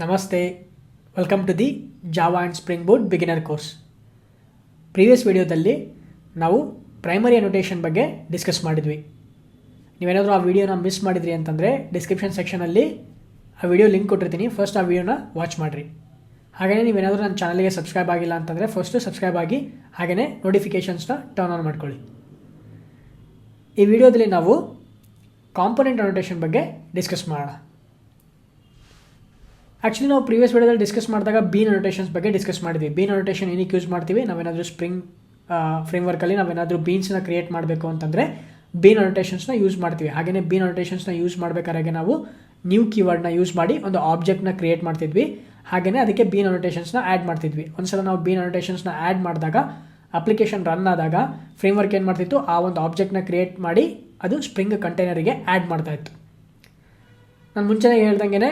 ನಮಸ್ತೆ. Welcome to the Java and Spring Boot beginner course previous ವಿಡಿಯೋದಲ್ಲಿ ನಾವು primary annotation ಬಗ್ಗೆ ಡಿಸ್ಕಸ್ ಮಾಡಿದ್ವಿ. ನೀವೇನಾದರೂ ಆ ವಿಡಿಯೋನ ಮಿಸ್ ಮಾಡಿದ್ರಿ ಅಂತಂದರೆ ಡಿಸ್ಕ್ರಿಪ್ಷನ್ ಸೆಕ್ಷನಲ್ಲಿ ಆ ವಿಡಿಯೋ ಲಿಂಕ್ ಕೊಟ್ಟಿರ್ತೀನಿ. ಫಸ್ಟ್ ಆ ವಿಡಿಯೋನ ವಾಚ್ ಮಾಡಿರಿ. ಹಾಗೆಯೇ ನೀವೇನಾದರೂ ನನ್ನ ಚಾನಲ್ಗೆ ಸಬ್ಸ್ಕ್ರೈಬ್ ಆಗಿಲ್ಲ ಅಂತಂದರೆ ಫಸ್ಟು ಸಬ್ಸ್ಕ್ರೈಬ್ ಆಗಿ ಹಾಗೆಯೇ ನೋಟಿಫಿಕೇಷನ್ಸ್ನ ಟರ್ನ್ ಆನ್ ಮಾಡ್ಕೊಳ್ಳಿ. ಈ ವಿಡಿಯೋದಲ್ಲಿ ನಾವು ಕಾಂಪೊನೆಂಟ್ ಅನೋಟೇಷನ್ ಬಗ್ಗೆ ಡಿಸ್ಕಸ್ ಮಾಡೋಣ. ಆ್ಯಕ್ಚುಲಿ ನಾವು ಪ್ರೀವಿಯಸ್ ವಿಡಿಯೋದಲ್ಲಿ ಡಿಸ್ಕಸ್ ಮಾಡಿದಾಗ ಬೀನ್ ನೊಟೇಷನ್ಸ್ ಬಗ್ಗೆ ಡಿಸ್ಕಸ್ ಮಾಡಿದ್ವಿ. ಬೀನ್ ನೊಟೇಷನ್ ಏನಕ್ಕೆ ಯೂಸ್ ಮಾಡ್ತೀವಿ? ನಾವೇನಾದರೂ ಸ್ಪ್ರಿಂಗ್ ಫ್ರೇಮ್ವರ್ಕಲ್ಲಿ ನಾವೇನಾದರೂ ಬೀನ್ಸ್ನ ಕ್ರಿಯೇಟ್ ಮಾಡಬೇಕು ಅಂತಂದರೆ ಬೀನ್ ನೊಟೇಷನ್ಸ್ನ ಯೂಸ್ ಮಾಡ್ತೀವಿ. ಹಾಗೆಯೇ ಬೀನ್ ನೊಟೇಷನ್ಸ್ನ ಯೂಸ್ ಮಾಡಬೇಕಾದ್ರೆ ನಾವು ನ್ಯೂ ಕೀವರ್ಡ್ನ ಯೂಸ್ ಮಾಡಿ ಒಂದು ಆಬ್ಜೆಕ್ಟ್ನ ಕ್ರಿಯೇಟ್ ಮಾಡ್ತಿದ್ವಿ. ಹಾಗೆಯೇ ಅದಕ್ಕೆ ಬೀನ್ ನೊಟೇಷನ್ಸ್ನ ಆ್ಯಡ್ ಮಾಡ್ತಿದ್ವಿ. ಒಂದ್ಸಲ ನಾವು ಬೀನ್ ನೊಟೇಷನ್ಸ್ನ ಆ್ಯಡ್ ಮಾಡಿದಾಗ ಅಪ್ಲಿಕೇಶನ್ ರನ್ ಆದಾಗ ಫ್ರೇಮ್ವರ್ಕ್ ಏನು ಮಾಡ್ತಿತ್ತು? ಆ ಒಂದು ಆಬ್ಜೆಕ್ಟ್ನ ಕ್ರಿಯೇಟ್ ಮಾಡಿ ಅದು ಸ್ಪ್ರಿಂಗ್ ಕಂಟೈನರಿಗೆ ಆ್ಯಡ್ ಮಾಡ್ತಾ ಇತ್ತು. ನಾನು ಮುಂಚೆನೇ ಹೇಳ್ದಂಗೆ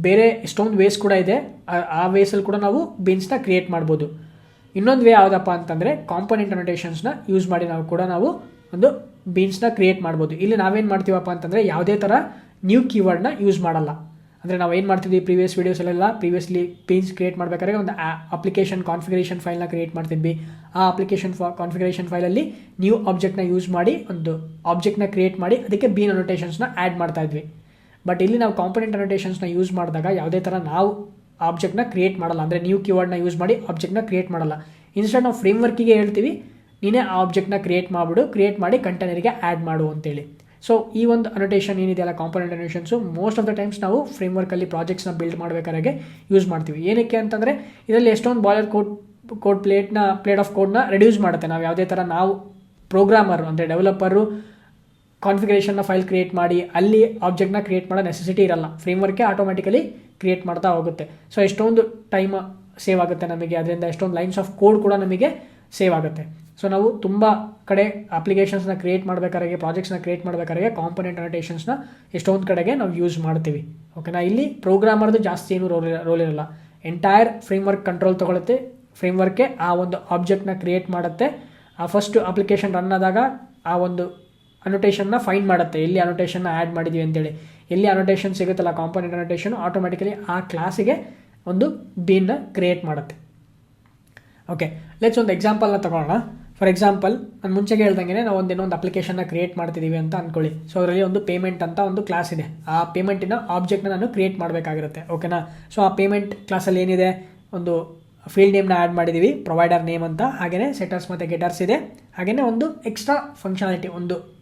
ಬೇರೆ ಎಷ್ಟೊಂದು ವೇಸ್ ಕೂಡ ಇದೆ. ಆ- ವೇಸಲ್ಲಿ ಕೂಡ ನಾವು ಬೀನ್ಸ್ನ ಕ್ರಿಯೇಟ್ ಮಾಡ್ಬೋದು. ಇನ್ನೊಂದು ವೇ ಯಾವುದಪ್ಪ ಅಂತಂದರೆ ಕಾಂಪೊನೆಂಟ್ ಅನೋಟೇಷನ್ಸ್ನ ಯೂಸ್ ಮಾಡಿ ನಾವು ಕೂಡ ನಾವು ಒಂದು ಬೀನ್ಸ್ನ ಕ್ರಿಯೇಟ್ ಮಾಡ್ಬೋದು. ಇಲ್ಲಿ ನಾವೇನು ಮಾಡ್ತೀವಪ್ಪ ಅಂತಂದರೆ ಯಾವುದೇ ಥರ ನ್ಯೂ ಕೀವರ್ಡ್ನ ಯೂಸ್ ಮಾಡಲ್ಲ. ಅಂದರೆ ನಾವು ಏನು ಮಾಡ್ತಿದ್ವಿ ಪ್ರೀವಿಯಸ್ ವೀಡಿಯೋಸಲ್ಲೆಲ್ಲ ಪ್ರೀವಿಯಸ್ಲಿ ಬೀನ್ಸ್ ಕ್ರಿಯೇಟ್ ಮಾಡಬೇಕಾದ್ರೆ ಒಂದು ಅಪ್ಲಿಕೇಶನ್ ಕಾನ್ಫಿಗರೇಷನ್ ಫೈಲ್ನ ಕ್ರಿಯೇಟ್ ಮಾಡ್ತಿದ್ವಿ. ಆ ಅಪ್ಲಿಕೇಶನ್ ಫಾ ಕಾನ್ಫಿಗರೇಷನ್ ಫೈಲಲ್ಲಿ ನ್ಯೂ ಆಬ್ಜೆಕ್ಟ್ನ ಯೂಸ್ ಮಾಡಿ ಒಂದು ಆಬ್ಜೆಕ್ಟ್ನ ಕ್ರಿಯೇಟ್ ಮಾಡಿ ಅದಕ್ಕೆ ಬೀನ್ ಅನೋಟೇಷನ್ಸ್ನ ಆ್ಯಡ್ ಮಾಡ್ತಾ ಇದ್ವಿ. ಬಟ್ ಇಲ್ಲಿ ನಾವು ಕಾಂಪೊನೆಂಟ್ ಅನೋಟೇಷನ್ಸ್ನ ಯೂಸ್ ಮಾಡಿದಾಗ ಯಾವುದೇ ಥರ ನಾವು ಆಬ್ಜೆಕ್ಟ್ನ ಕ್ರಿಯೇಟ್ ಮಾಡಲ್ಲ. ಅಂದರೆ ನ್ಯೂ ಕೀವರ್ಡ್ನ ಯೂಸ್ ಮಾಡಿ ಆಬ್ಜೆಕ್ಟ್ನ ಕ್ರಿಯೇಟ್ ಮಾಡಲ್ಲ. ಇನ್ಸ್ಟೆಂಟ್ ನಾವು ಫ್ರೇಮ್ವರ್ಕಿಗೆ ಹೇಳ್ತೀವಿ, ನೀನೇ ಆ ಆಬ್ಜೆಕ್ಟ್ನ ಕ್ರಿಯೇಟ್ ಮಾಡಿಬಿಡು ಕ್ರಿಯೇಟ್ ಮಾಡಿ ಕಂಟೈನರಿಗೆ ಆ್ಯಡ್ ಮಾಡು ಅಂತೇಳಿ. ಸೊ ಈ ಒಂದು ಅನೋಟೇಷನ್ ಏನಿದೆಯಲ್ಲ component annotations most of the times ನಾವು ಫ್ರೇಮ್ವರ್ಕಲ್ಲಿ ಪ್ರಾಜೆಕ್ಟ್ಸ್ನ ಬಿಲ್ಡ್ ಮಾಡಬೇಕಾದ್ರೆ ಯೂಸ್ ಮಾಡ್ತೀವಿ. ಏನಕ್ಕೆ ಅಂತಂದರೆ, ಇದರಲ್ಲಿ ಎಷ್ಟೊಂದು ಬಾಯ್ಲರ್ ಕೋಡ್ ಕೋಡ್ ಪ್ಲೇಟ್ನ ಪ್ಲೇಟ್ ಆಫ್ ಕೋಡ್ನ ರೆಡ್ಯೂಸ್ ಮಾಡುತ್ತೆ. ನಾವು ಯಾವುದೇ ಥರ ನಾವು ಪ್ರೋಗ್ರಾಮರು ಅಂದರೆ ಡೆವಲಪರು ಕಾನ್ಫಿಗರೇಷನ್ನ ಫೈಲ್ ಕ್ರಿಯೇಟ್ ಮಾಡಿ, ಅಲ್ಲಿ ಆಬ್ಜೆಕ್ಟ್ನ ಕ್ರಿಯೇಟ್ ಮಾಡೋ ನೆಸೆಸಿಟಿ ಇರಲ್ಲ. ಫ್ರೇಮ್ವರ್ಕೇ ಆಟೋಮೆಟಿಕಲಿ ಕ್ರಿಯೇಟ್ ಮಾಡ್ತಾ ಹೋಗುತ್ತೆ. ಸೊ ಎಷ್ಟೊಂದು ಟೈಮ್ ಸೇವ್ ಆಗುತ್ತೆ ನಮಗೆ. ಅದರಿಂದ ಎಷ್ಟೊಂದು ಲೈನ್ಸ್ ಆಫ್ ಕೋಡ್ ಕೂಡ ನಮಗೆ ಸೇವ್ ಆಗುತ್ತೆ. ಸೊ ನಾವು ತುಂಬ ಕಡೆ ಅಪ್ಲಿಕೇಶನ್ಸ್ನ ಕ್ರಿಯೇಟ್ ಮಾಡಬೇಕಾದ್ರೆ ಪ್ರಾಜೆಕ್ಟ್ಸ್ನ ಕ್ರಿಯೇಟ್ ಮಾಡಬೇಕಾದ್ರೆ ಕಾಂಪೊನೆಂಟ್ ಅನೋಟೇಷನ್ಸ್ನ ಎಷ್ಟೊಂದು ಕಡೆಗೆ ನಾವು ಯೂಸ್ ಮಾಡ್ತೀವಿ. ಓಕೆನಾ ಇಲ್ಲಿ ಪ್ರೋಗ್ರಾಮರ್ದು ಜಾಸ್ತಿ ಏನು ರೋಲ್ ರೋಲ್ ಇರಲ್ಲ. ಎಂಟೈರ್ ಫ್ರೇಮ್ವರ್ಕ್ ಕಂಟ್ರೋಲ್ ತೊಗೊಳುತ್ತೆ. ಫ್ರೇಮ್ವರ್ಕೆ ಆ ಒಂದು ಆಬ್ಜೆಕ್ಟ್ನ ಕ್ರಿಯೇಟ್ ಮಾಡುತ್ತೆ. ಆ ಫಸ್ಟ್ ಅಪ್ಲಿಕೇಶನ್ ರನ್ ಆದಾಗ ಆ ಒಂದು ಅನೋಟೇಷನ್ನ ಫೈಂಡ್ ಮಾಡುತ್ತೆ. ಎಲ್ಲಿ ಅನೋಟೇಷನ್ನ ಆ್ಯಡ್ ಮಾಡಿದ್ವಿ ಅಂತೇಳಿ. ಎಲ್ಲಿ ಅನೋಟೇಷನ್ ಸಿಗುತ್ತಲ್ಲ ಕಾಂಪೊನೆಂಟ್ ಅನೋಟೇಷನ್ ಆಟೋಮೆಟಿಕಲಿ ಆ ಕ್ಲಾಸಿಗೆ ಒಂದು ಬೀನ್ನ ಕ್ರಿಯೇಟ್ ಮಾಡುತ್ತೆ. ಓಕೆ ಲೆಟ್ಸ್ ಒಂದು ಎಕ್ಸಾಂಪಲ್ನ ತಗೊಳ್ಳೋಣ. ಫಾರ್ ಎಕ್ಸಾಂಪಲ್ ನಾನು ಮುಂಚೆಗೆ ಹೇಳ್ದಂಗೆ ನಾವು ಒಂದು ಇನ್ನೊಂದು ಅಪ್ಲಿಕೇಶನ್ನ ಕ್ರಿಯೇಟ್ ಮಾಡ್ತಿದ್ದೀವಿ ಅಂತ ಅಂದ್ಕೊಳ್ಳಿ ಸೊ ಅದರಲ್ಲಿ ಒಂದು ಪೇಮೆಂಟ್ ಅಂತ ಒಂದು ಕ್ಲಾಸ್ ಇದೆ. ಆ ಪೇಮೆಂಟಿನ ಆಬ್ಜೆಕ್ಟ್ನ ನಾನು ಕ್ರಿಯೇಟ್ ಮಾಡಬೇಕಾಗಿರುತ್ತೆ. ಓಕೆನಾ ಸೊ ಆ ಪೇಮೆಂಟ್ ಕ್ಲಾಸಲ್ಲಿ ಏನಿದೆ? ಒಂದು ಫೀಲ್ಡ್ ನೇಮ್ನ ಆ್ಯಡ್ ಮಾಡಿದ್ದೀವಿ ಪ್ರೊವೈಡರ್ ನೇಮ್ ಅಂತ. ಹಾಗೆಯೇ ಸೆಟರ್ಸ್ ಮತ್ತು ಗೆಟರ್ಸ್ ಇದೆ. ಹಾಗೆಯೇ ಒಂದು ಎಕ್ಸ್ಟ್ರಾ ಫಂಕ್ಷನಾಲಿಟಿ ಒಂದು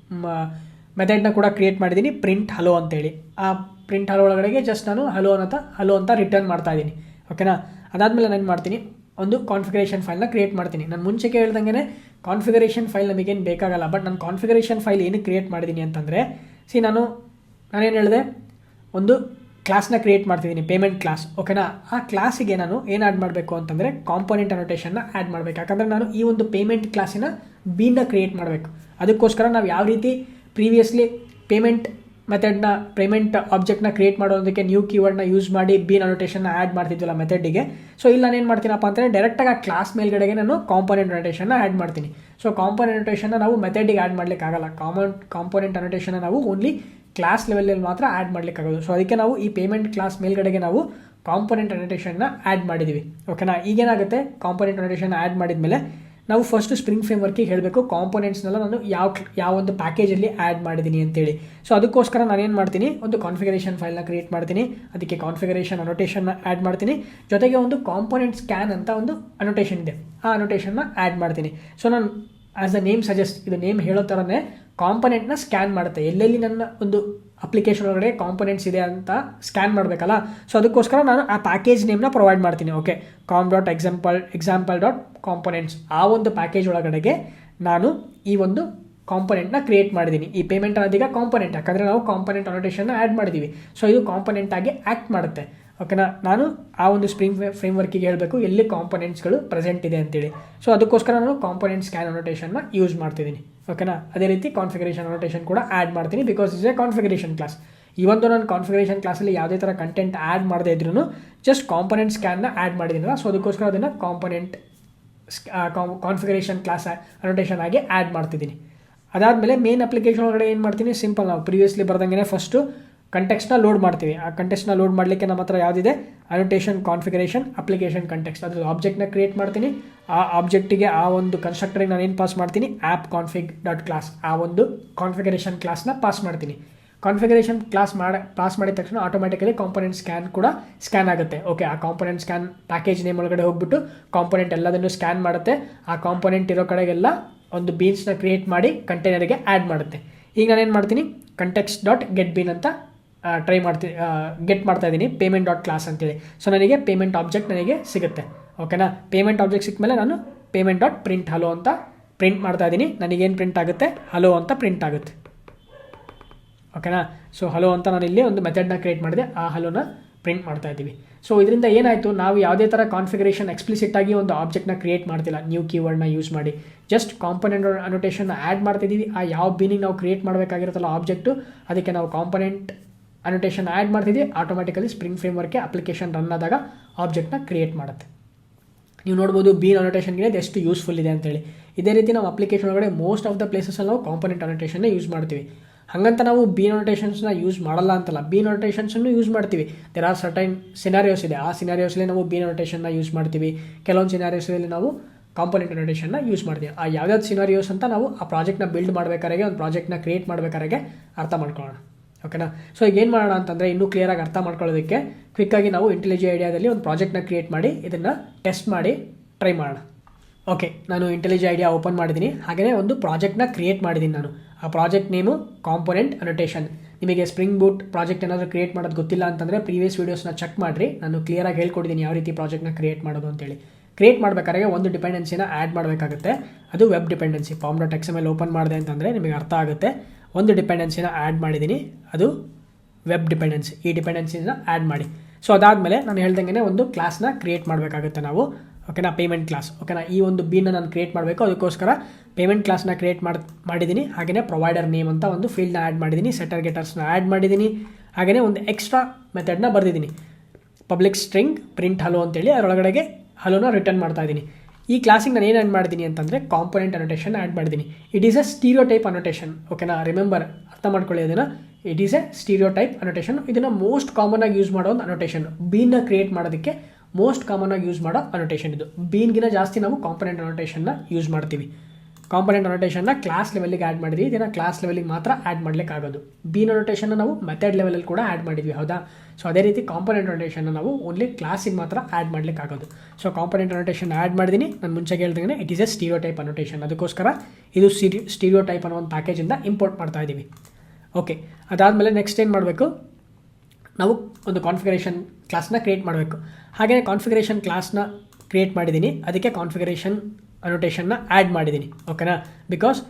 ಮೆಥಡ್ನ ಕೂಡ ಕ್ರಿಯೇಟ್ ಮಾಡಿದ್ದೀನಿ ಪ್ರಿಂಟ್ ಹಲೋ ಅಂತೇಳಿ. ಆ ಪ್ರಿಂಟ್ ಹಲೋ ಒಳಗಡೆಗೆ ಜಸ್ಟ್ ನಾನು ಹಲೋ ಅಂತ ಹಲೋ ಅಂತ ರಿಟರ್ನ್ ಮಾಡ್ತಾ ಇದ್ದೀನಿ. ಓಕೆನಾ ಅದಾದಮೇಲೆ ನಾನು ಏನು ಮಾಡ್ತೀನಿ? ಒಂದು ಕಾನ್ಫಿಗರೇಷನ್ ಫೈಲ್ನ ಕ್ರಿಯೇಟ್ ಮಾಡ್ತೀನಿ. ನಾನು ಮುಂಚೆ ಕೇಳ್ದಂಗೆ ಕಾನ್ಫಿಗರೇಷನ್ ಫೈಲ್ ನಮಗೇನು ಬೇಕಾಗಲ್ಲ ಬಟ್ ನಾನು ಕಾನ್ಫಿಗರೇಷನ್ ಫೈಲ್ ಏನು ಕ್ರಿಯೇಟ್ ಮಾಡಿದ್ದೀನಿ ಅಂತಂದರೆ ಸಿ ನಾನು ನಾನೇನು ಹೇಳಿದೆ? ಒಂದು ಕ್ಲಾಸ್ನ ಕ್ರಿಯೇಟ್ ಮಾಡ್ತಿದ್ದೀನಿ ಪೇಮೆಂಟ್ ಕ್ಲಾಸ್ ಓಕೆನಾ ಆ ಕ್ಲಾಸಿಗೆ ನಾನು ಏನು ಆ್ಯಡ್ ಮಾಡಬೇಕು ಅಂತಂದರೆ ಕಾಂಪೊನೆಂಟ್ ಅನೋಟೇಷನ್ನ ಆ್ಯಡ್ ಮಾಡಬೇಕು. ಯಾಕಂದರೆ ನಾನು ಈ ಒಂದು ಪೇಮೆಂಟ್ ಕ್ಲಾಸಿನ ಬೀನ ಕ್ರಿಯೇಟ್ ಮಾಡಬೇಕು. ಅದಕ್ಕೋಸ್ಕರ ನಾವು ಯಾವ ರೀತಿ ಪ್ರೀವಿಯಸ್ಲಿ ಪೇಮೆಂಟ್ ಮೆಥಡ್ನ ಪೇಮೆಂಟ್ ಆಬ್ಜೆಕ್ಟ್ನ ಕ್ರಿಯೇಟ್ ಮಾಡೋದಕ್ಕೆ ನ್ಯೂ ಕೀವರ್ಡ್ನ ಯೂಸ್ ಮಾಡಿ ಬೀನ್ ಅನೋಟೇಷನ್ನ ಆ್ಯಡ್ ಮಾಡ್ತಿದ್ವಲ್ಲ ಮೆಥಡಿಗೆ ಸೊ ಇಲ್ಲಿ ನಾನು ಏನು ಮಾಡ್ತೀನಪ್ಪ ಅಂತಂದರೆ ಡೈರೆಕ್ಟಾಗಿ ಆ ಕ್ಲಾಸ್ ಮೇಲ್ಗಡೆಗೆ ನಾನು ಕಾಂಪೊನೆಂಟ್ ಅನೋಟೇಷನ್ನ ಆ್ಯಡ್ ಮಾಡ್ತೀನಿ. ಸೊ ಕಾಂಪೊನೆಂಟ್ ಅನೋಟೇಷನ್ನ ನಾವು ಮೆಥಡಿಗೆ ಆ್ಯಡ್ ಮಾಡಲಿಕ್ಕಾಗಲ್ಲ ಕಾಮನ್ ಕಾಂಪೊನೆಂಟ್ ಅನೋಟೇಷನ್ನ ನಾವು ಓನ್ಲಿ ಕ್ಲಾಸ್ ಲೆವೆಲಲ್ಲಿ ಮಾತ್ರ ಆ್ಯಡ್ ಮಾಡಲಿಕ್ಕಾಗೋದು ಸೊ ಅದಕ್ಕೆ ನಾವು ಈ ಪೇಮೆಂಟ್ ಕ್ಲಾಸ್ ಮೇಲ್ಗಡೆಗೆ ನಾವು ಕಾಂಪೊನೆಂಟ್ ಅನೋಟೇಷನ್ನ ಆ್ಯಡ್ ಮಾಡಿದ್ದೀವಿ ಓಕೆನಾ ಈಗೇನಾಗುತ್ತೆ? ಕಾಂಪೊನೆಂಟ್ ಅನೋಟೇಷನ್ ಆ್ಯಡ್ ಮಾಡಿದ್ಮೇಲೆ ನಾವು ಫಸ್ಟ್ ಸ್ಪ್ರಿಂಗ್ ಫ್ರೇಮ್ವರ್ಕಿಗೆ ಹೇಳಬೇಕು ಕಾಂಪೊನೆಂಟ್ಸ್ನೆಲ್ಲ ನಾನು ಯಾವ ಯಾವ ಒಂದು ಪ್ಯಾಕೇಜಲ್ಲಿ ಆ್ಯಡ್ ಮಾಡಿದ್ದೀನಿ ಅಂತೇಳಿ. ಸೊ ಅದಕ್ಕೋಸ್ಕರ ನಾನು ಏನು ಮಾಡ್ತೀನಿ, ಒಂದು ಕಾನ್ಫಿಗರೇಷನ್ ಫೈಲ್ನ ಕ್ರಿಯೇಟ್ ಮಾಡ್ತೀನಿ, ಅದಕ್ಕೆ ಕಾನ್ಫಿಗರೇಷನ್ ಅನೋಟೇಷನ್ನ ಆ್ಯಡ್ ಮಾಡ್ತೀನಿ. ಜೊತೆಗೆ ಒಂದು ಕಾಂಪೊನೆಂಟ್ ಸ್ಕ್ಯಾನ್ ಅಂತ ಒಂದು ಅನೋಟೇಷನ್ ಇದೆ. ಆ ಅನೋಟೇಷನ್ನ ಆ್ಯಡ್ ಮಾಡ್ತೀನಿ. ಸೊ ನಾನು ಆ್ಯಸ್ ಅ ನೇಮ್ ಸಜೆಸ್ಟ್ ಇದು ನೇಮ್ ಹೇಳೋ ಥರನೇ ಕಾಂಪೊನೆಂಟ್ನ ಸ್ಕ್ಯಾನ್ ಮಾಡುತ್ತೆ. ಎಲ್ಲೆಲ್ಲಿ ನನ್ನ ಒಂದು ಅಪ್ಲಿಕೇಶನ್ ಒಳಗಡೆ ಕಾಂಪೊನೆಂಟ್ಸ್ ಇದೆ ಅಂತ ಸ್ಕ್ಯಾನ್ ಮಾಡಬೇಕಲ್ಲ? ಸೊ ಅದಕ್ಕೋಸ್ಕರ ನಾನು ಆ ಪ್ಯಾಕೇಜ್ ನೇಮ್ನ ಪ್ರೊವೈಡ್ ಮಾಡ್ತೀನಿ okay com dot example example dot components ಆ ಒಂದು ಪ್ಯಾಕೇಜ್ ಒಳಗಡೆಗೆ ನಾನು ಈ ಒಂದು ಕಾಂಪೊನೆಂಟ್ನ ಕ್ರಿಯೇಟ್ ಮಾಡಿದ್ದೀನಿ ಈ ಪೇಮೆಂಟ್ ಅನ್ನೋದೀಗ ಕಾಂಪೊನೆಂಟ್ ಯಾಕಂದರೆ ನಾವು ಕಾಂಪೊನೆಂಟ್ ಅನೋಟೇಷನ್ನ ಆ್ಯಡ್ ಮಾಡಿದ್ದೀವಿ ಸೊ ಇದು ಕಾಂಪೊನೆಂಟ್ ಆಗಿ ಆ್ಯಕ್ಟ್ ಮಾಡುತ್ತೆ ಓಕೆನಾ ನಾನು ಆ ಒಂದು ಸ್ಪ್ರಿಂಗ್ ಫ್ರೇಮ್ವರ್ಕಿಗೆ ಹೇಳಬೇಕು, ಎಲ್ಲಿ ಕಾಂಪೊನೆಂಟ್ಸ್ಗಳು ಪ್ರೆಸೆಂಟ್ ಇದೆ ಅಂತೇಳಿ. ಸೊ ಅದಕ್ಕೋಸ್ಕರ ನಾನು ಕಾಂಪೊನೆಂಟ್ ಸ್ಕ್ಯಾನ್ ಅನೋಟೇಷನ್ನ ಯೂಸ್ ಮಾಡ್ತಿದ್ದೀನಿ ಓಕೆನಾ ಅದೇ ರೀತಿ ಕಾನ್ಫಿಗರೇಷನ್ ಅನೋಟೇಷನ್ ಕೂಡ ಆ್ಯಡ್ ಮಾಡ್ತೀನಿ because is a configuration class ಒಂದು ನಾನು ಕಾನ್ಫಿಗರೇಷನ್ ಕ್ಲಾಸಲ್ಲಿ ಯಾವುದೇ ಥರ ಕಂಟೆಂಟ್ ಆ್ಯಡ್ ಮಾಡದೇ ಇದ್ರೂ ಜಸ್ಟ್ ಕಾಂಪೊನೆಂಟ್ ಸ್ಕ್ಯಾನ್ನ ಆ್ಯಡ್ ಮಾಡಿದ್ದೀನಲ್ಲ ಸೊ ಅದಕ್ಕೋಸ್ಕರ ಅದನ್ನು ಕಾಂಪೊನೆಂಟ್ ಕಾನ್ಫಿಗರೇಷನ್ ಕ್ಲಾಸ್ ಅನೋಟೇಷನ್ ಆಗಿ ಆ್ಯಡ್ ಮಾಡ್ತಿದ್ದೀನಿ. ಅದಾದಮೇಲೆ ಮೇನ್ ಅಪ್ಲಿಕೇಶನ್ ಒಳಗಡೆ ಏನು ಮಾಡ್ತೀನಿ? ಸಿಂಪಲ್ ನಾವು ಪ್ರೀವಿಯಸ್ಲಿ ಬರ್ದಂಗೆ ಫಸ್ಟು ಕಂಟೆಕ್ಸ್ನ ಲೋಡ್ ಮಾಡ್ತೀವಿ. ಆ ಕಂಟೆಕ್ಸ್ನ ಲೋಡ್ ಮಾಡಲಿಕ್ಕೆ ನಮ್ಮ ಹತ್ರ ಯಾವುದಿದೆ? ಅನೋಟೇಷನ್ ಕಾನ್ಫಿಗರೇಷನ್ ಅಪ್ಲಿಕೇಶನ್ ಕಂಟೆಕ್ಸ್ಟ್ ಅದ್ರ ಆಬ್ಜೆಕ್ಟ್ನ ಕ್ರಿಯೇಟ್ ಮಾಡ್ತೀನಿ. ಆ ಆಬ್ಜೆಕ್ಟಿಗೆ ಆ ಒಂದು ಕನ್ಸ್ಟ್ರಕ್ಟರಿಗೆ ನಾನು ಏನು ಪಾಸ್ ಮಾಡ್ತೀನಿ? ಆ್ಯಪ್ ಕಾನ್ಫಿಗ್ ಡಾಟ್ ಕ್ಲಾಸ್ ಆ ಒಂದು ಕಾನ್ಫಿಗರೇಷನ್ ಕ್ಲಾಸ್ನ ಪಾಸ್ ಮಾಡ್ತೀನಿ. ಕಾನ್ಫಿಗರೇಷನ್ ಕ್ಲಾಸ್ ಮಾಡಿ ಪಾಸ್ ಮಾಡಿದ ತಕ್ಷಣ ಆಟೋಮೆಟಿಕಲಿ ಕಾಂಪೊನೆಂಟ್ ಸ್ಕ್ಯಾನ್ ಕೂಡ ಸ್ಕ್ಯಾನ್ ಆಗುತ್ತೆ. ಓಕೆ ಆ ಕಾಂಪೊನೆಂಟ್ ಸ್ಕ್ಯಾನ್ ಪ್ಯಾಕೇಜ್ ನೇಮ್ ಒಳಗಡೆ ಹೋಗ್ಬಿಟ್ಟು ಕಾಂಪೊನೆಂಟ್ ಎಲ್ಲದನ್ನು ಸ್ಕ್ಯಾನ್ ಮಾಡುತ್ತೆ. ಆ ಕಾಂಪೊನೆಂಟ್ ಇರೋ ಕಡೆಗೆಲ್ಲ ಒಂದು ಬೀನ್ಸ್ನ ಕ್ರಿಯೇಟ್ ಮಾಡಿ ಕಂಟೈನರ್ಗೆ ಆ್ಯಡ್ ಮಾಡುತ್ತೆ. ಈಗ ನಾನೇನು ಮಾಡ್ತೀನಿ? ಕಂಟೆಕ್ಸ್ ಡಾಟ್ ಗೆಟ್ ಬೀನ್ ಅಂತ ಟ್ರೈ ಮಾಡ್ತೀನಿ ಗೆಟ್ ಮಾಡ್ತಾ ಇದ್ದೀನಿ ಪೇಮೆಂಟ್ ಡಾಟ್ ಕ್ಲಾಸ್ ಅಂತೇಳಿ. ಸೊ ನನಗೆ ಪೇಮೆಂಟ್ ಆಬ್ಜೆಕ್ಟ್ ನನಗೆ ಸಿಗುತ್ತೆ. ಓಕೆನಾ ಪೇಮೆಂಟ್ ಆಬ್ಜೆಕ್ಟ್ ಸಿಕ್ಕ ಮೇಲೆ ನಾನು ಪೇಮೆಂಟ್ ಡಾಟ್ ಪ್ರಿಂಟ್ ಹಲೋ ಅಂತ ಪ್ರಿಂಟ್ ಮಾಡ್ತಾ ಇದ್ದೀನಿ. ನನಗೇನು ಪ್ರಿಂಟ್ ಆಗುತ್ತೆ? ಹಲೋ ಅಂತ ಪ್ರಿಂಟ್ ಆಗುತ್ತೆ. ಓಕೆನಾ ಸೊ ಹಲೋ ಅಂತ ನಾನು ಇಲ್ಲಿ ಒಂದು ಮೆಥಡ್ನ ಕ್ರಿಯೇಟ್ ಮಾಡಿದೆ. ಆ ಹಲೋನ ಪ್ರಿಂಟ್ ಮಾಡ್ತಾ ಇದ್ದೀವಿ. ಸೊ ಇದರಿಂದ ಏನಾಯಿತು? ನಾವು ಯಾವುದೇ ಥರ ಕಾನ್ಫಿಗರೇಷನ್ ಎಕ್ಸ್ಪ್ಲಿಸಿಟ್ ಆಗಿ ಒಂದು ಆಬ್ಜೆಕ್ಟ್ನ ಕ್ರಿಯೇಟ್ ಮಾಡ್ತಿಲ್ಲ. ನ್ಯೂ ಕೀವರ್ಡ್ನ ಯೂಸ್ ಮಾಡಿ. ಜಸ್ಟ್ ಕಾಂಪೊನೆಂಟ್ ಅನೋಟೇಷನ್ನ ಆ್ಯಡ್ ಮಾಡ್ತಿದ್ದೀವಿ ಆ ಯಾವ ಬೀನಿಂಗ್ ನಾವು ಕ್ರಿಯೇಟ್ ಮಾಡಬೇಕಾಗಿರುತ್ತಲ್ಲ ಆಬ್ಜೆಕ್ಟು ಅದಕ್ಕೆ ನಾವು ಕಾಂಪೊನೆಂಟ್ ಅನೋಟೇಷನ್ ಆ್ಯಡ್ ಮಾಡ್ತಿದ್ದೀವಿ ಆಟೋಮೆಟಿಕಲಿ ಸ್ಪ್ರಿಂಗ್ ಫ್ರೇಮ್ ವರ್ಕೆ ಅಪ್ಲಿಕೇಶನ್ ರನ್ ಆದಾಗ ಆಬ್ಜೆಕ್ಟ್ನ ಕ್ರಿಯೇಟ್ ಮಾಡುತ್ತೆ. ನೀವು ನೋಡ್ಬೋದು ಬೀನ್ ಅನೋಟೇಷನ್ಗೆ ಎಷ್ಟು ಯೂಸ್ಫುಲ್ ಇದೆ ಅಂತೇಳಿ. ಇದೇ ರೀತಿ ನಾವು ಅಪ್ಲಿಕೇಶನ್ ಒಳಗಡೆ ಮೋಸ್ಟ್ ಆಫ್ ದ ಪ್ಲೇಸಸಲ್ಲಿ ನಾವು ಕಾಂಪೊನೆಂಟ್ ಅನೋಟೇಷನ್ನ ಯೂಸ್ ಮಾಡ್ತೀವಿ. ಹಾಗಂತ ನಾವು ಬಿ ನೋಟೇಷನ್ಸ್ನ ಯೂಸ್ ಮಾಡಲ್ಲ ಅಂತಲ್ಲ ಬಿ ನೋಟೇಷನ್ಸನ್ನು ಯೂಸ್ ಮಾಡ್ತೀವಿ. ದೆರ್ ಆರ್ ಸರ್ಟೈನ್ ಸಿನಾರಿಯೋಸ್ ಇದೆ, ಆ ಸಿನಾರಿಯೋಸಲ್ಲಿ ನಾವು ಬಿ ನೋಟೇಷನ್ನ ಯೂಸ್ ಮಾಡ್ತೀವಿ. ಕೆಲವೊಂದು ಸಿನಾರಿಯೋಸಲ್ಲಿ ನಾವು ಕಾಂಪೊನೆಂಟ್ ನೋಟೇಷನ್ನ ಯೂಸ್ ಮಾಡ್ತೀವಿ. ಆ ಯಾವ್ಯಾವ್ದು ಸಿನಾರಿಯೋಸ್ ಅಂತ ನಾವು ಆ ಪ್ರಾಜೆಕ್ಟ್ನ ಬಿಲ್ಡ್ ಮಾಡಬೇಕಾದ್ರೆ ಒಂದು ಪ್ರಾಜೆಕ್ಟ್ನ ಕ್ರಿಯೇಟ್ ಮಾಡಬೇಕಾದ್ರೆ ಅರ್ಥ ಮಾಡ್ಕೊಳ್ಳೋಣ. ಓಕೆನಾ? ಸೊ ಈಗ ಏನು ಮಾಡೋಣ ಅಂತಂದರೆ ಇನ್ನೂ ಕ್ಲಿಯರಾಗಿ ಅರ್ಥ ಮಾಡ್ಕೊಳ್ಳೋದಕ್ಕೆ ಕ್ವಿಕ್ಕಾಗಿ ನಾವು ಇಂಟೆಲಿಜಿ ಐಡಿಯಾದಲ್ಲಿ ಒಂದು ಪ್ರಾಜೆಕ್ಟ್ನ ಕ್ರಿಯೇಟ್ ಮಾಡಿ, ಇದನ್ನು ಟೆಸ್ಟ್ ಮಾಡಿ ಟ್ರೈ ಮಾಡೋಣ. ಓಕೆ ನಾನು ಇಂಟೆಲಿಜಿ ಐಡಿಯಾ ಓಪನ್ ಮಾಡಿದ್ದೀನಿ ಹಾಗೆಯೇ ಒಂದು ಪ್ರಾಜೆಕ್ಟ್ನ ಕ್ರಿಯೇಟ್ ಮಾಡಿದ್ದೀನಿ ನಾನು. ಆ ಪ್ರಾಜೆಕ್ಟ್ ನೇಮು ಕಾಂಪೊನೆಂಟ್ ಅನೋಟೇಷನ್ ನಿಮಗೆ ಸ್ಪ್ರಿಂಗ್ ಬೂಟ್ ಪ್ರಾಜೆಕ್ಟ್ ಏನಾದರೂ ಕ್ರಿಯೇಟ್ ಮಾಡೋದು ಗೊತ್ತಿಲ್ಲ ಅಂತಂದರೆ ಪ್ರೀವಿಯಸ್ ವೀಡಿಯೋಸ್ನ ಚೆಕ್ ಮಾಡಿರಿ. ನಾನು ಕ್ಲಿಯರಾಗಿ ಹೇಳ್ಕೊಡಿದ್ದೀನಿ ಯಾವ ರೀತಿ ಪ್ರಾಜೆಕ್ಟ್ನ ಕ್ರಿಯೇಟ್ ಮಾಡೋದು ಅಂತೇಳಿ. ಕ್ರಿಯೇಟ್ ಮಾಡಬೇಕಾದ್ರೆ ಒಂದು ಡಿಪೆಂಡೆನ್ಸಿನ ಆ್ಯಡ್ ಮಾಡಬೇಕಾಗುತ್ತೆ. ಅದು web dependency form dot X L open ಮಾಡಿದೆ ಅಂತಂದರೆ ನಿಮಗೆ ಅರ್ಥ ಆಗುತ್ತೆ. ಒಂದು ಡಿಪೆಂಡೆನ್ಸಿನ ಆ್ಯಡ್ ಮಾಡಿದ್ದೀನಿ ಅದು ವೆಬ್ ಡಿಪೆಂಡೆನ್ಸಿ ಈ ಡಿಪೆಂಡೆನ್ಸಿನ ಆ್ಯಡ್ ಮಾಡಿ. ಸೊ ಅದಾದಮೇಲೆ ನಾನು ಹೇಳ್ದಂಗೆ ಒಂದು ಕ್ಲಾಸ್ನ ಕ್ರಿಯೇಟ್ ಮಾಡಬೇಕಾಗುತ್ತೆ ನಾವು. ಓಕೆನಾ ಪೇಮೆಂಟ್ ಕ್ಲಾಸ್ ಓಕೆನಾ ಈ ಒಂದು ಬೀನ ನಾನು ಕ್ರಿಯೇಟ್ ಮಾಡಬೇಕು. ಅದಕ್ಕೋಸ್ಕರ ಪೇಮೆಂಟ್ ಕ್ಲಾಸ್ನ ಕ್ರಿಯೇಟ್ ಮಾಡಿ ಮಾಡಿದ್ದೀನಿ ಹಾಗೆಯೇ ಪ್ರೊವೈಡರ್ ನೇಮ್ ಅಂತ ಒಂದು ಫೀಲ್ಡ್ನ ಆ್ಯಡ್ ಮಾಡಿದ್ದೀನಿ ಸೆಟರ್ ಗೆಟರ್ಸ್ನ ಆ್ಯಡ್ ಮಾಡಿದ್ದೀನಿ ಹಾಗೆಯೇ ಒಂದು ಎಕ್ಸ್ಟ್ರಾ ಮೆಥಡ್ನ ಬರೆದಿದ್ದೀನಿ ಪಬ್ಲಿಕ್ ಸ್ಟ್ರಿಂಗ್ ಪ್ರಿಂಟ್ ಹಲೋ ಅಂತೇಳಿ ಅದರೊಳಗಡೆಗೆ ಹಲೋನ ರಿಟರ್ನ್ ಮಾಡ್ತಾ ಇದ್ದೀನಿ ಈ ಕ್ಲಾಸಿಗೆ ನಾನು ಏನು ಆ್ಯಡ್ ಮಾಡಿದ್ದೀನಿ ಅಂತಂದರೆ ಕಾಂಪೊನೆಂಟ್ ಅನೋಟೇಷನ್ ಆ್ಯಡ್ ಮಾಡಿದ್ದೀನಿ it is a stereotype annotation ಓಕೆನಾ ರಿಮೆಂಬರ್ ಅರ್ಥ ಮಾಡ್ಕೊಳ್ಳಿ ಅದನ್ನು. It is a stereotype annotation ಇದನ್ನು ಮೋಸ್ಟ್ ಕಾಮನ್ ಆಗಿ ಯೂಸ್ ಮಾಡೋ ಒಂದು ಅನೋಟೇಷನ್ ಬೀನ್ನ ಕ್ರಿಯೇಟ್ ಮಾಡೋದಕ್ಕೆ ಮೋಸ್ಟ್ ಕಾಮನ್ ಆಗಿ ಯೂಸ್ ಮಾಡೋ ಅನೋಟೇಷನ್ ಇದು. ಬೀನ್ಗಿನ ಜಾಸ್ತಿ ನಾವು ಕಾಂಪೊನೆಂಟ್ ಅನೋಟೇಷನ್ನ ಯೂಸ್ ಮಾಡ್ತೀವಿ. ಕಾಂಪೊನೆಂಟ್ ಅನೋಟೇಷನ್ನ ಕ್ಲಾಸ್ ಲೆವೆಲಿಗೆ ಆ್ಯಡ್ ಮಾಡಿದ್ವಿ. ಇದನ್ನು ಕ್ಲಾಸ್ ಲೆವೆಲಿಗೆ ಮಾತ್ರ ಆ್ಯಡ್ ಮಾಡ್ಲಿಕ್ಕೆ ಆಗೋದು ಬಿ ನೊಟೇಷನ್ನ ನಾವು ಮೆಥಡ್ ಲೆವೆಲಲ್ಲಿ ಕೂಡ ಆ್ಯಡ್ ಮಾಡಿದ್ವಿ, ಹೌದಾ? ಸೊ ಅದೇ ರೀತಿ ಕಾಂಪೊನೆಂಟ್ ಅನೋಟೇಷನ್ನ ನಾವು ಓನ್ಲಿ ಕ್ಲಾಸಿಗೆ ಮಾತ್ರ ಆ್ಯಡ್ ಮಾಡ್ಲಿಕ್ಕೆ ಆಗೋದು ಸೊ ಕಾಂಪೊನೆಂಟ್ ಅನೋಟೇಷನ್ ಆ್ಯಡ್ ಮಾಡಿದ್ದೀನಿ ನಾನು ಮುಂಚೆ ಹೇಳ್ದಂಗೆ it is a stereotype annotation ಅದಕ್ಕೋಸ್ಕರ ಇದು ಸಿರಿ ಸ್ಟೀರಿಯೋ ಟೈಪ್ ಅನ್ನೋ ಒಂದು ಪ್ಯಾಕೇಜಿಂದ ಇಂಪೋರ್ಟ್ ಮಾಡ್ತಾ ಇದ್ದೀವಿ ಓಕೆ ಅದಾದಮೇಲೆ ನೆಕ್ಸ್ಟ್ ಏನು ಮಾಡಬೇಕು? ನಾವು ಒಂದು ಕಾನ್ಫಿಗರೇಷನ್ ಕ್ಲಾಸ್ನ ಕ್ರಿಯೇಟ್ ಮಾಡಬೇಕು. ಹಾಗೆಯೇ ಕಾನ್ಫಿಗರೇಷನ್ ಕ್ಲಾಸ್ನ ಕ್ರಿಯೇಟ್ ಮಾಡಿದ್ದೀನಿ ಅದಕ್ಕೆ ಕಾನ್ಫಿಗರೇಷನ್ ಅನೋಟೇಷನ್ನ ಆ್ಯಡ್ ಮಾಡಿದ್ದೀನಿ ಓಕೆನಾ ಬಿಕಾಸ್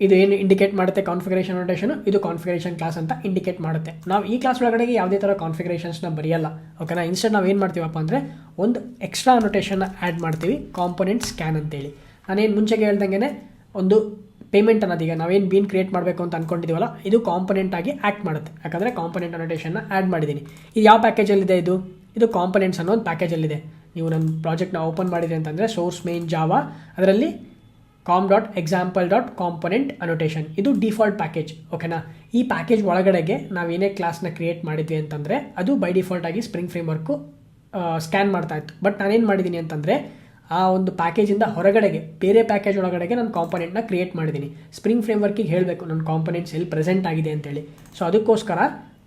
ಇದು ಏನು ಇಂಡಿಕೇಟ್ ಮಾಡುತ್ತೆ ಕಾನ್ಫಿಗರೇಷನ್ ಅನೋಟೇಷನ್ ಇದು ಕಾನ್ಫಿಗರೇಷನ್ ಕ್ಲಾಸ್ ಅಂತ ಇಂಡಿಕೇಟ್ ಮಾಡುತ್ತೆ. ನಾವು ಈ ಕ್ಲಾಸ್ ಒಳಗಡೆಗೆ ಯಾವುದೇ ಥರ ಕಾನ್ಫಿಗರೇಷನ್ಸ್ನ ಬರೆಯಲ್ಲ ಓಕೆನಾ ಇನ್ಸ್ಟೆಡ್ ನಾವು ಏನು ಮಾಡ್ತೀವಪ್ಪ ಅಂದರೆ ಒಂದು ಎಕ್ಸ್ಟ್ರಾ ಅನೋಟೇಷನ್ನ ಆ್ಯಡ್ ಮಾಡ್ತೀವಿ ಕಾಂಪೊನೆಂಟ್ ಸ್ಕ್ಯಾನ್ ಅಂತೇಳಿ. ನಾನೇನು ಮುಂಚೆಗೆ ಹೇಳ್ದಂಗೆ ಒಂದು ಪೇಮೆಂಟ್ ಅನ್ನೋದೀಗ ನಾವೇನು ಬೀನ್ ಕ್ರಿಯೇಟ್ ಮಾಡಬೇಕು ಅಂತ ಅಂದ್ಕೊಂಡಿದ್ದೀವಲ್ಲ ಇದು ಕಾಂಪೊನೆಂಟ್ ಆಗಿ ಆ್ಯಕ್ಟ್ ಮಾಡುತ್ತೆ. ಯಾಕಂದರೆ ಕಾಂಪೊನೆಂಟ್ ಅನೋಟೇಷನ್ನ ಆ್ಯಡ್ ಮಾಡಿದ್ದೀನಿ ಇದು ಯಾವ ಪ್ಯಾಕೇಜಲ್ಲಿದೆ ಇದು? ಇದು ಕಾಂಪೊನೆಂಟ್ಸ್ ಅನ್ನೋ ಒಂದು ಪ್ಯಾಕೇಜಲ್ಲಿದೆ ನೀವು ನನ್ನ ಪ್ರಾಜೆಕ್ಟ್ನ ಓಪನ್ ಮಾಡಿದೆ ಅಂತಂದರೆ ಸೋರ್ಸ್ ಮೇನ್ ಜಾವಾ ಅದರಲ್ಲಿ com dot example dot component annotation ಇದು ಡಿಫಾಲ್ಟ್ ಪ್ಯಾಕೇಜ್ ಓಕೆನಾ ಈ ಪ್ಯಾಕೇಜ್ ಒಳಗಡೆಗೆ ನಾವೇನೇ ಕ್ಲಾಸ್ನ ಕ್ರಿಯೇಟ್ ಮಾಡಿದ್ವಿ ಅಂತಂದರೆ ಅದು ಬೈ ಡಿಫಾಲ್ಟ್ ಆಗಿ ಸ್ಪ್ರಿಂಗ್ ಫ್ರೇಮ್ ವರ್ಕು ಸ್ಕ್ಯಾನ್ ಮಾಡ್ತಾ ಇತ್ತು. ಬಟ್ ನಾನೇನು ಮಾಡಿದ್ದೀನಿ ಅಂತಂದರೆ ಆ ಒಂದು ಪ್ಯಾಕೇಜಿಂದ ಹೊರಗಡೆಗೆ, ಬೇರೆ ಪ್ಯಾಕೇಜ್ ಒಳಗಡೆಗೆ ನಾನು ಕಾಂಪೊನೆಂಟ್ನ ಕ್ರಿಯೇಟ್ ಮಾಡಿದ್ದೀನಿ ಸ್ಪ್ರಿಂಗ್ ಫ್ರೇಮ್ ವರ್ಕಿಗೆ ಹೇಳಬೇಕು ನನ್ನ ಕಾಂಪೊನೆಂಟ್ಸ್ ಎಲ್ಲಿ ಪ್ರೆಸೆಂಟ್ ಆಗಿದೆ ಅಂತೇಳಿ. ಸೊ ಅದಕ್ಕೋಸ್ಕರ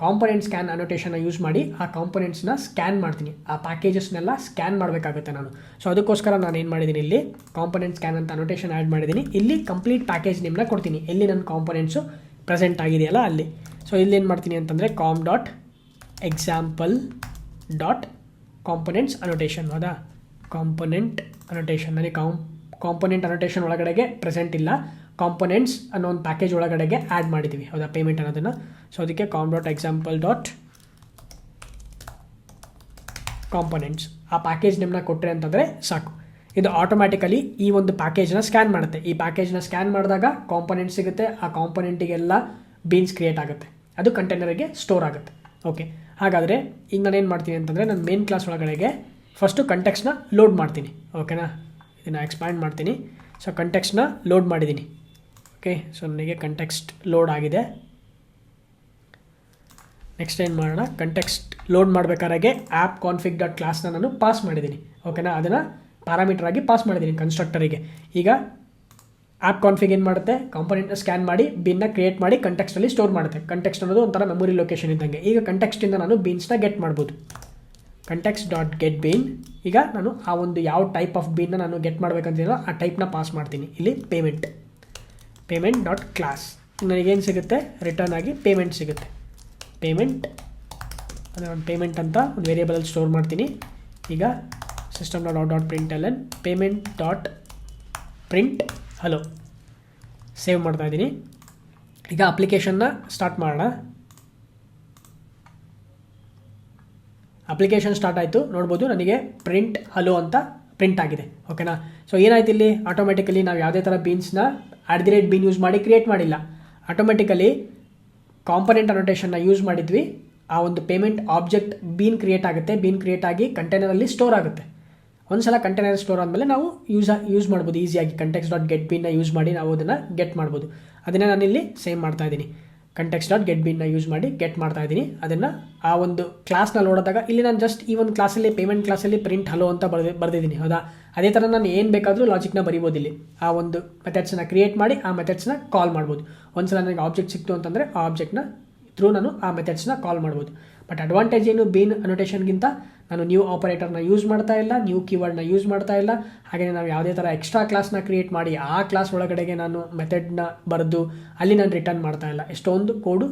ಕಾಂಪೊನೆಂಟ್ ಸ್ಕ್ಯಾನ್ ಅನೋಟೇಷನ್ನ ಯೂಸ್ ಮಾಡಿ ಆ ಕಾಂಪೊನೆಂಟ್ಸ್ನ ಸ್ಕ್ಯಾನ್ ಮಾಡ್ತೀನಿ. ಆ ಪ್ಯಾಕೇಜಸ್ನೆಲ್ಲ ಸ್ಕ್ಯಾನ್ ಮಾಡಬೇಕಾಗುತ್ತೆ ನಾನು. ಸೊ ಅದಕ್ಕೋಸ್ಕರ ನಾನು ಏನು ಮಾಡಿದ್ದೀನಿ ಇಲ್ಲಿ? ಕಾಂಪೊನೆಂಟ್ ಸ್ಕ್ಯಾನ್ ಅಂತ ಅನೋಟೇಷನ್ ಆ್ಯಡ್ ಮಾಡಿದ್ದೀನಿ. ಇಲ್ಲಿ ಕಂಪ್ಲೀಟ್ ಪ್ಯಾಕೇಜ್ ನಿಮ್ಮನ್ನ ಕೊಡ್ತೀನಿ. ಎಲ್ಲಿ ನನ್ನ ಕಾಂಪೊನೆಂಟ್ಸು ಪ್ರೆಸೆಂಟ್ ಆಗಿದೆಯಲ್ಲ ಅಲ್ಲಿ. ಸೊ ಇಲ್ಲಿ ಏನು ಮಾಡ್ತೀನಿ ಅಂತಂದರೆ com dot example dot components annotation ಹೌದಾ? ಕಾಂಪೊನೆಂಟ್ ಅನೋಟೇಷನ್ ನನಗೆ ಕಾಂ ಕಾಂಪೊನೆಂಟ್ ಅನೋಟೇಷನ್ ಒಳಗಡೆಗೆ ಪ್ರೆಸೆಂಟ್ ಇಲ್ಲ. ಕಾಂಪೊನೆಂಟ್ಸ್ ಅನ್ನೋ ಒಂದು ಪ್ಯಾಕೇಜ್ ಒಳಗಡೆಗೆ ಆ್ಯಡ್ ಮಾಡಿದ್ದೀವಿ ಹೌದಾ? ಪೇಮೆಂಟ್ ಅನ್ನೋದನ್ನು. ಸೊ ಅದಕ್ಕೆ com dot example dot components ಆ ಪ್ಯಾಕೇಜ್ ನಿಮ್ಮನ್ನ ಕೊಟ್ಟರೆ ಅಂತಂದರೆ ಸಾಕು. ಇದು ಆಟೋಮ್ಯಾಟಿಕಲಿ ಈ ಒಂದು ಪ್ಯಾಕೇಜ್ನ ಸ್ಕ್ಯಾನ್ ಮಾಡುತ್ತೆ. ಈ ಪ್ಯಾಕೇಜ್ನ ಸ್ಕ್ಯಾನ್ ಮಾಡಿದಾಗ ಕಾಂಪೊನೆಂಟ್ ಸಿಗುತ್ತೆ. ಆ ಕಾಂಪೊನೆಂಟಿಗೆಲ್ಲ ಬೀನ್ಸ್ ಕ್ರಿಯೇಟ್ ಆಗುತ್ತೆ. ಅದು ಕಂಟೈನರಿಗೆ ಸ್ಟೋರ್ ಆಗುತ್ತೆ. ಓಕೆ ಹಾಗಾದರೆ ಈಗ ನಾನು ಏನು ಮಾಡ್ತೀನಿ ಅಂತಂದರೆ ನನ್ನ ಮೇನ್ ಕ್ಲಾಸ್ ಒಳಗಡೆಗೆ ಫಸ್ಟು ಕಂಟೆಕ್ಸ್ನ ಲೋಡ್ ಮಾಡ್ತೀನಿ. ಓಕೆನಾ ಇದನ್ನು ಎಕ್ಸ್ಪ್ಯಾಂಡ್ ಮಾಡ್ತೀನಿ. ಸೊ ಕಂಟೆಕ್ಸ್ನ ಲೋಡ್ ಮಾಡಿದ್ದೀನಿ ಓಕೆ ಸೊ ನನಗೆ ಕಂಟೆಕ್ಸ್ಟ್ ಲೋಡ್ ಆಗಿದೆ. ನೆಕ್ಸ್ಟ್ ಏನು ಮಾಡೋಣ? ಕಂಟೆಕ್ಸ್ಟ್ ಲೋಡ್ ಮಾಡಬೇಕಾದ್ರೆ ಆ್ಯಪ್ ಕಾನ್ಫಿಗ್ ಡಾಟ್ ಕ್ಲಾಸ್ನ ನಾನು ಪಾಸ್ ಮಾಡಿದ್ದೀನಿ ಓಕೆನಾ ಅದನ್ನು ಪ್ಯಾರಾಮೀಟರ್ ಆಗಿ ಪಾಸ್ ಮಾಡಿದ್ದೀನಿ ಕನ್ಸ್ಟ್ರಕ್ಟರಿಗೆ ಈಗ ಆ್ಯಪ್ ಕಾನ್ಫಿಗ್ ಏನು ಮಾಡುತ್ತೆ? ಕಾಂಪೊನೆಂಟ್ನ ಸ್ಕ್ಯಾನ್ ಮಾಡಿ ಬಿನ್ನ ಕ್ರಿಯೇಟ್ ಮಾಡಿ ಕಂಟೆಕ್ಸ್ಟಲ್ಲಿ ಸ್ಟೋರ್ ಮಾಡುತ್ತೆ. ಕಂಟೆಕ್ಸ್ಟ್ ಅನ್ನೋದು ಒಂಥರ ಮೆಮೊರಿ ಲೊಕೇಶನ್ ಇದ್ದಂಗೆ. ಈಗ ಕಂಟೆಕ್ಸ್ಟಿಂದ ನಾನು ಬೀನ್ಸ್ನ ಗೆಟ್ ಮಾಡ್ಬೋದು. ಕಂಟೆಕ್ಸ್ ಡಾಟ್ ಗೆಟ್ ಬೀನ್ ಈಗ ನಾನು ಆ ಒಂದು ಯಾವ ಟೈಪ್ ಆಫ್ ಬೀನ್ನ ನಾನು ಗೆಟ್ ಮಾಡ್ಬೇಕಂತೀನೋ ಆ ಟೈಪ್ನ ಪಾಸ್ ಮಾಡ್ತೀನಿ. ಇಲ್ಲಿ ಪೇಮೆಂಟ್ ಪೇಮೆಂಟ್ ಡಾಟ್ ಕ್ಲಾಸ್ ನನಗೇನು ಸಿಗುತ್ತೆ? ರಿಟರ್ನ್ ಆಗಿ ಪೇಮೆಂಟ್ ಸಿಗುತ್ತೆ. ಪೇಮೆಂಟ್ ಅಂದರೆ ಒಂದು ಪೇಮೆಂಟ್ ಅಂತ ಒಂದು ವೇರಿಯೇಬಲಲ್ಲಿ ಸ್ಟೋರ್ ಮಾಡ್ತೀನಿ. ಈಗ system dot dot println payment dot print hello save ಮಾಡ್ತಾ ಇದ್ದೀನಿ. ಈಗ ಅಪ್ಲಿಕೇಶನ್ನ ಸ್ಟಾರ್ಟ್ ಮಾಡೋಣ. ಅಪ್ಲಿಕೇಶನ್ ಸ್ಟಾರ್ಟ್ ಆಯಿತು. ನೋಡ್ಬೋದು, ನನಗೆ ಪ್ರಿಂಟ್ ಹಲೋ ಅಂತ ಪ್ರಿಂಟ್ ಆಗಿದೆ ಓಕೆನಾ ಸೊ ಏನಾಯ್ತು ಇಲ್ಲಿ? ಆಟೋಮೆಟಿಕಲಿ ನಾವು ಯಾವುದೇ ಥರ ಬೀನ್ಸ್ನ at the rate bean use ಮಾಡಿ ಕ್ರಿಯೇಟ್ ಮಾಡಿಲ್ಲ. ಆಟೋಮೆಟಿಕಲಿ ಕಾಂಪೊನೆಂಟ್ ಅನೋಟೇಷನ್ನ ಯೂಸ್ ಮಾಡಿದ್ವಿ. ಆ ಒಂದು ಪೇಮೆಂಟ್ ಆಬ್ಜೆಕ್ಟ್ ಬೀನ್ ಕ್ರಿಯೇಟ್ ಆಗುತ್ತೆ. ಬೀನ್ ಕ್ರಿಯೇಟ್ ಆಗಿ ಕಂಟೈನರಲ್ಲಿ ಸ್ಟೋರ್ ಆಗುತ್ತೆ. ಒಂದು ಸಲ ಕಂಟೈನರ್ ಸ್ಟೋರ್ ಆದಮೇಲೆ ನಾವು ಯೂಸ್ ಯೂಸ್ ಮಾಡ್ಬೋದು. ಈಸಿಯಾಗಿ ಕಂಟೆಕ್ಸ್ ಡಾಟ್ ಗೆಟ್ ಬಿನ್ನ ಯೂಸ್ ಮಾಡಿ ನಾವು ಅದನ್ನು ಗೆಟ್ ಮಾಡ್ಬೋದು. ಅದನ್ನೇ ನಾನಿಲ್ಲಿ ಸೇವ್ ಮಾಡ್ತಾ ಇದ್ದೀನಿ. ಕಂಟೆಕ್ಸ್ ಡಾಟ್ ಗೆಟ್ ಬಿನ್ನ ಯೂಸ್ ಮಾಡಿ ಗೆಟ್ ಮಾಡ್ತಾ ಇದ್ದೀನಿ. ಅದನ್ನು ಆ ಒಂದು ಕ್ಲಾಸ್ನ ನೋಡಿದಾಗ ಇಲ್ಲಿ ನಾನು ಜಸ್ಟ್ ಈ ಒಂದು ಕ್ಲಾಸಲ್ಲಿ ಪೇಮೆಂಟ್ ಕ್ಲಾಸಲ್ಲಿ ಪ್ರಿಂಟ್ ಹಲೋ ಅಂತ ಬರೆದು ಬರೆದಿದ್ದೀನಿ, ಹೌದಾ? ಅದೇ ಥರ ನಾನು ಏನು ಬೇಕಾದರೂ ಲಾಜಿಕ್ನ ಬರಿಬೋದು ಇಲ್ಲಿ. ಆ ಒಂದು ಮೆಥಡ್ಸ್ನ ಕ್ರಿಯೇಟ್ ಮಾಡಿ ಆ ಮೆಥಡ್ಸ್ನ ಕಾಲ್ ಮಾಡ್ಬೋದು. ಒಂದು ಸಲ ನನಗೆ ಆಬ್ಜೆಕ್ಟ್ ಸಿಕ್ತು ಅಂತಂದರೆ ಆ ಆಬ್ಜೆಕ್ಟ್ನ ಥ್ರೂ ನಾನು ಆ ಮೆಥಡ್ಸ್ನ ಕಾಲ್ ಮಾಡ್ಬೋದು. ಬಟ್ ಅಡ್ವಾಂಟೇಜ್ ಏನು ಬೀನ್ ಅನೋಟೇಷನ್ಗಿಂತ ನಾನು ನ್ಯೂ ಆಪರೇಟರ್ನ ಯೂಸ್ ಮಾಡ್ತಾ ಇಲ್ಲ ನ್ಯೂ ಕೀವರ್ಡ್ನ ಯೂಸ್ ಮಾಡ್ತಾ ಇಲ್ಲ. ಹಾಗೆಯೇ ನಾವು ಯಾವುದೇ ಥರ ಎಕ್ಸ್ಟ್ರಾ ಕ್ಲಾಸ್ನ ಕ್ರಿಯೇಟ್ ಮಾಡಿ ಆ ಕ್ಲಾಸ್ ಒಳಗಡೆಗೆ ನಾನು ಮೆಥಡ್ನ ಬರೆದು ಅಲ್ಲಿ ನಾನು ರಿಟರ್ನ್ ಮಾಡ್ತಾ ಇಲ್ಲ. ಎಷ್ಟೊಂದು ಕೋಡು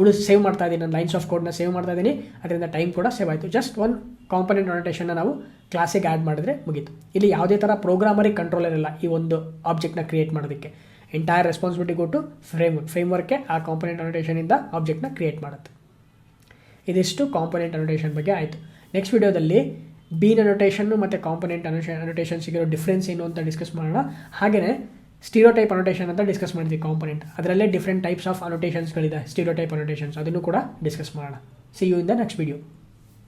ಉಳಿಸ್ ಸೇವ್ ಮಾಡ್ತಾ ಇದ್ದೀನಿ ನಾನು ಲೈನ್ಸ್ ಆಫ್ ಕೋಡ್ನ ಸೇವ್ ಮಾಡ್ತಾ ಇದ್ದೀನಿ ಅದರಿಂದ ಟೈಮ್ ಕೂಡ ಸೇವ್ ಆಯಿತು. ಜಸ್ಟ್ ಒನ್ ಕಾಂಪೊನೆಂಟ್ ಅನೋಟೇಷನ್ನ ನಾವು ಕ್ಲಾಸಿಗೆ ಆ್ಯಡ್ ಮಾಡಿದ್ರೆ ಮುಗೀತು. ಇಲ್ಲಿ ಯಾವುದೇ ಥರ ಪ್ರೋಗ್ರಾಮರಿಗೆ ಕಂಟ್ರೋಲ್ ಇರಲ್ಲ ಈ ಒಂದು ಆಬ್ಜೆಕ್ಟ್ನ ಕ್ರಿಯೇಟ್ ಮಾಡೋದಕ್ಕೆ. ಎಂಟೈರ್ ರೆಸ್ಪಾನ್ಸಿಬಿಲಿಟಿ ಕೊಟ್ಟು ಫ್ರೇಮ್ ಫ್ರೇಮ್ವರ್ಕ್ಗೆ ಆ ಕಾಂಪೊನೆಂಟ್ ಅನೋಟೇಷನಿಂದ ಆಬ್ಜೆಕ್ಟ್ನ ಕ್ರಿಯೇಟ್ ಮಾಡುತ್ತೆ. ಇದಿಷ್ಟು ಕಾಂಪೊನೆಂಟ್ ಅನೋಟೇಷನ್ ಬಗ್ಗೆ ಆಯಿತು. ನೆಕ್ಸ್ಟ್ ವಿಡಿಯೋದಲ್ಲಿ ಬೀನ್ ಅನೋಟೇಷನ್ನು ಮತ್ತು ಕಾಂಪೊನೆಂಟ್ ಅನೋಷ ಅನೋಟೇಷನ್ ಸಿಗಿರೋ ಡಿಫ್ರೆನ್ಸ್ ಏನು ಅಂತ ಡಿಸ್ಕಸ್ ಮಾಡೋಣ. ಹಾಗೆಯೇ ಸ್ಟೀರೋ ಟೈಪ್ ಅನೋಟೇಷನ್ ಅಂತ ಡಿಸ್ಕಸ್ ಮಾಡಿದ್ವಿ ಕಾಂಪೊನೆಂಟ್ ಅದರಲ್ಲೇ ಡಿಫ್ರೆಂಟ್ ಟೈಪ್ಸ್ ಆಫ್ ಅನೋಟೇಷನ್ಸ್ಗಳಿದೆ ಸ್ಟೀರೋ ಟೈಪ್ ಅನೋಟೇಷನ್ಸ್ ಅದನ್ನು ಕೂಡ ಡಿಸ್ಕಸ್ ಮಾಡೋಣ. See you in the next video